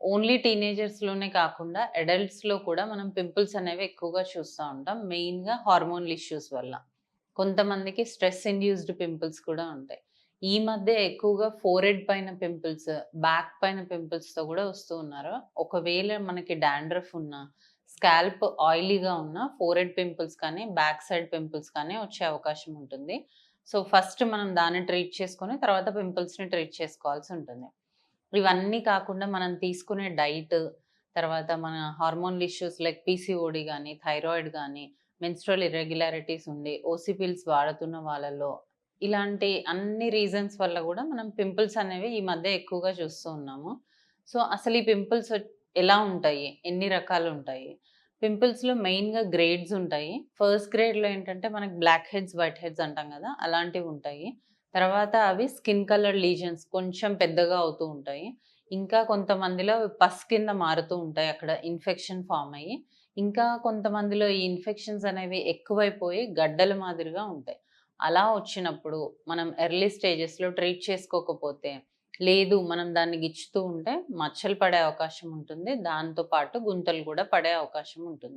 Only టీనేజర్స్‌లోనే కాకుండా అడల్ట్స్‌లో కూడా మనం పింపుల్స్ అనేవి ఎక్కువగా చూస్తూ ఉంటాం. మెయిన్‌గా హార్మోనల్ ఇష్యూస్ వల్ల. కొంతమందికి స్ట్రెస్ ఇండ్యూస్డ్ పింపుల్స్ కూడా ఉంటాయి. ఈ మధ్య ఎక్కువగా ఫోరెడ్ పైన పింపుల్స్, బ్యాక్ పైన పింపుల్స్‌తో కూడా వస్తూ ఉన్నారు. ఒకవేళ మనకి డాండ్రఫ్ ఉన్నా, స్కాల్ప్ ఆయిలీగా ఉన్నా ఫోరెడ్ పింపుల్స్ కానీ, బ్యాక్ సైడ్ పింపుల్స్ కానీ వచ్చే అవకాశం ఉంటుంది. సో, ఫస్ట్ మనం దాన్ని ట్రీట్ చేసుకొని తర్వాత పింపుల్స్‌ని ట్రీట్ చేసుకోవాల్సి ఉంటుంది. ఇవన్నీ కాకుండా మనం తీసుకునే డైట్, తర్వాత మన హార్మోనల్ ఇష్యూస్ లైక్ పీసీఓడి కానీ థైరాయిడ్ కానీ మెన్స్ట్రల్ ఇర్రెగ్యులారిటీస్ ఉండి, ఓసిపిల్స్ వాడుతున్న వాళ్ళలో ఇలాంటి అన్ని రీజన్స్ వల్ల కూడా మనం పింపుల్స్ అనేవి ఈ మధ్య ఎక్కువగా చూస్తూ ఉన్నాము. సో, అసలు ఈ పింపుల్స్ ఎలా ఉంటాయి? ఎన్ని రకాలు ఉంటాయి పింపుల్స్‌లో మెయిన్‌గా గ్రేడ్స్ ఉంటాయి. ఫస్ట్ గ్రేడ్‌లో ఏంటంటే మనకి బ్లాక్ హెడ్స్, వైట్ హెడ్స్ అంటాం కదా అలాంటివి ఉంటాయి. తర్వాత అవి స్కిన్ కలర్ లీజన్స్ కొంచెం పెద్దగా అవుతూ ఉంటాయి. ఇంకా కొంతమందిలో పస్ కింద మారుతూ ఉంటాయి. అక్కడ ఇన్ఫెక్షన్ ఫామ్ అయ్యి. ఇంకా కొంతమందిలో ఈ ఇన్ఫెక్షన్స్ అనేవి ఎక్కువైపోయి గడ్డల మాదిరిగా ఉంటాయి. అలా వచ్చినప్పుడు మనం ఎర్లీ స్టేజెస్‌లో ట్రీట్ చేసుకోకపోతే, లేదు మనం దాన్ని గిచ్చుతూ ఉంటే మచ్చలు పడే అవకాశం ఉంటుంది. దాంతో పాటు గుంతలు కూడా పడే అవకాశం ఉంటుంది.